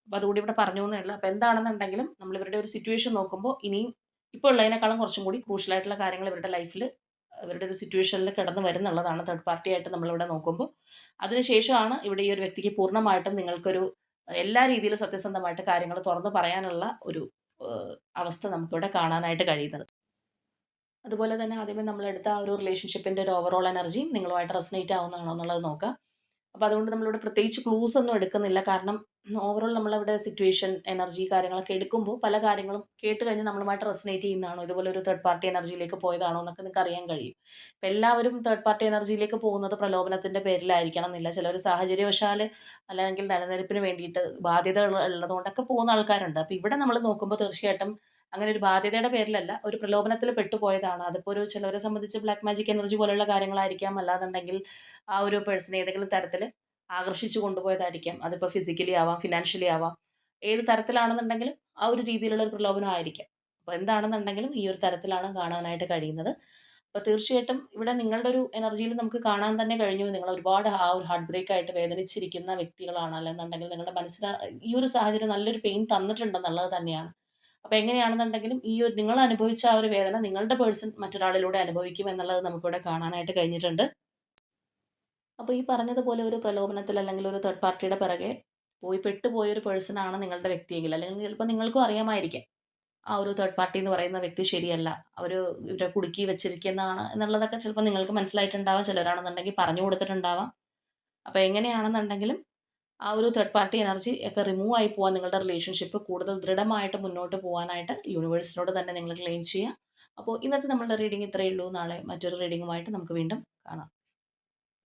അപ്പോൾ അതുകൂടി ഇവിടെ പറഞ്ഞു എന്നേ അപ്പോൾ എന്താണെന്നുണ്ടെങ്കിലും നമ്മൾ ഇവരുടെ ഒരു സിറ്റുവേഷൻ നോക്കുമ്പോൾ ഇനിയും ഇപ്പോൾ ഉള്ളതിനേക്കാളും കുറച്ചും കൂടി ക്രൂഷ്യലായിട്ടുള്ള കാര്യങ്ങൾ ഇവരുടെ ലൈഫിൽ ഇവരുടെ ഒരു സിറ്റുവേഷനിൽ കിടന്നു വരുന്നുള്ളതാണ് തേർഡ് പാർട്ടി ആയിട്ട് നമ്മളിവിടെ നോക്കുമ്പോൾ. അതിനുശേഷമാണ് ഇവിടെ ഈ ഒരു വ്യക്തിക്ക് പൂർണമായിട്ടും നിങ്ങൾക്കൊരു എല്ലാ രീതിയിലും സത്യസന്ധമായിട്ട് കാര്യങ്ങൾ തുറന്നു പറയാനുള്ള ഒരു അവസ്ഥ നമുക്കിവിടെ കാണാനായിട്ട് കഴിയുന്നത്. അതുപോലെ തന്നെ ആദ്യമേ നമ്മളെടുത്ത ആ ഒരു റിലേഷൻഷിപ്പിന്റെ ഒരു ഓവറോൾ എനർജി നിങ്ങളുമായിട്ട് റെസനേറ്റ് ആവുന്നതാണോ എന്നുള്ളത് നോക്കുക. അപ്പോൾ അതുകൊണ്ട് നമ്മളിവിടെ പ്രത്യേകിച്ച് ക്ലൂസ് ഒന്നും എടുക്കുന്നില്ല. കാരണം ഓവറോൾ നമ്മളവിടെ സിറ്റുവേഷൻ എനർജി കാര്യങ്ങളൊക്കെ എടുക്കുമ്പോൾ പല കാര്യങ്ങളും കേട്ട് കഴിഞ്ഞ് നമ്മളുമായിട്ട് റെസനേറ്റ് ചെയ്യുന്നതാണോ? ഇതുപോലെ ഒരു തേർഡ് പാർട്ടി എനർജിയിലേക്ക് പോയതാണോ എന്നൊക്കെ നിങ്ങൾക്ക് അറിയാൻ കഴിയും. ഇപ്പം എല്ലാവരും തേർഡ് പാർട്ടി എനർജിയിലേക്ക് പോകുന്നത് പ്രലോഭനത്തിന്റെ പേരിലായിരിക്കണം എന്നില്ല. ചിലർ സാഹചര്യവശാൽ അല്ലെങ്കിൽ നിലനിൽപ്പിന് വേണ്ടിയിട്ട് ബാധ്യത ഉള്ളതുകൊണ്ടൊക്കെ പോകുന്ന ആൾക്കാരുണ്ട്. അപ്പോൾ ഇവിടെ നമ്മൾ നോക്കുമ്പോൾ തീർച്ചയായിട്ടും അങ്ങനെ ഒരു ബാധ്യതയുടെ പേരിലല്ല ഒരു പ്രലോഭനത്തിൽ പെട്ടുപോയതാണ്. അതിപ്പോൾ ഒരു ചിലവരെ സംബന്ധിച്ച് ബ്ലാക്ക് മാജിക് എനർജി പോലെയുള്ള കാര്യങ്ങളായിരിക്കാം. അല്ലാന്നുണ്ടെങ്കിൽ ആ ഒരു പേഴ്സണെ ഏതെങ്കിലും തരത്തിൽ ആകർഷിച്ചു കൊണ്ടുപോയതായിരിക്കാം. അതിപ്പോൾ ഫിസിക്കലി ആവാം ഫിനാൻഷ്യലി ആവാം. ഏത് തരത്തിലാണെന്നുണ്ടെങ്കിലും ആ ഒരു രീതിയിലുള്ള ഒരു പ്രലോഭനമായിരിക്കാം. അപ്പോൾ എന്താണെന്നുണ്ടെങ്കിലും ഈ ഒരു തരത്തിലാണ് കാണാനായിട്ട് കഴിയുന്നത്. അപ്പോൾ തീർച്ചയായിട്ടും ഇവിടെ നിങ്ങളുടെ ഒരു എനർജിയിൽ നമുക്ക് കാണാൻ തന്നെ കഴിഞ്ഞു. നിങ്ങൾ ഒരുപാട് ആ ഒരു ഹാർട്ട് ബ്രേക്ക് ആയിട്ട് വേദനിച്ചിരിക്കുന്ന വ്യക്തികളാണ്. അല്ലെന്നുണ്ടെങ്കിൽ നിങ്ങളുടെ മനസ്സിന് ഈ ഒരു സാഹചര്യം നല്ലൊരു പെയിൻ തന്നിട്ടുണ്ടെന്നുള്ളത് തന്നെയാണ്. അപ്പോൾ എങ്ങനെയാണെന്നുണ്ടെങ്കിലും ഈ ഒരു നിങ്ങൾ അനുഭവിച്ച ആ ഒരു വേദന നിങ്ങളുടെ പേഴ്സൺ മറ്റൊരാളിലൂടെ അനുഭവിക്കും എന്നുള്ളത് നമുക്കിവിടെ കാണാനായിട്ട് കഴിഞ്ഞിട്ടുണ്ട്. അപ്പോൾ ഈ പറഞ്ഞതുപോലെ ഒരു പ്രലോഭനത്തിൽ അല്ലെങ്കിൽ ഒരു തേർഡ് പാർട്ടിയുടെ പിറകെ പോയി പെട്ടുപോയ ഒരു പേഴ്സൺ ആണ് നിങ്ങളുടെ വ്യക്തിയെങ്കിൽ അല്ലെങ്കിൽ ചിലപ്പോൾ നിങ്ങൾക്കും അറിയാമായിരിക്കാം. ആ ഒരു തേർഡ് പാർട്ടി എന്ന് പറയുന്ന വ്യക്തി ശരിയല്ല. അവർ ഇവരെ കുടുക്കി വെച്ചിരിക്കുന്നതാണ് എന്നുള്ളതൊക്കെ ചിലപ്പോൾ നിങ്ങൾക്ക് മനസ്സിലായിട്ടുണ്ടാവാം. ചിലരാണെന്നുണ്ടെങ്കിൽ പറഞ്ഞു കൊടുത്തിട്ടുണ്ടാവാം. അപ്പോൾ എങ്ങനെയാണെന്നുണ്ടെങ്കിലും ആ ഒരു തേർഡ് പാർട്ടി എനർജി ഒക്കെ റിമൂവ് ആയി പോകാൻ നിങ്ങളുടെ റിലേഷൻഷിപ്പ് കൂടുതൽ ദൃഢമായിട്ട് മുന്നോട്ട് പോകാനായിട്ട് യൂണിവേഴ്സിനോട് തന്നെ നിങ്ങൾ ക്ലെയിം ചെയ്യുക. അപ്പോൾ ഇന്നത്തെ നമ്മളുടെ റീഡിംഗ് ഇത്രയേ ഉള്ളൂ. നാളെ മറ്റൊരു റീഡിങ്ങുമായിട്ട് നമുക്ക് വീണ്ടും കാണാം.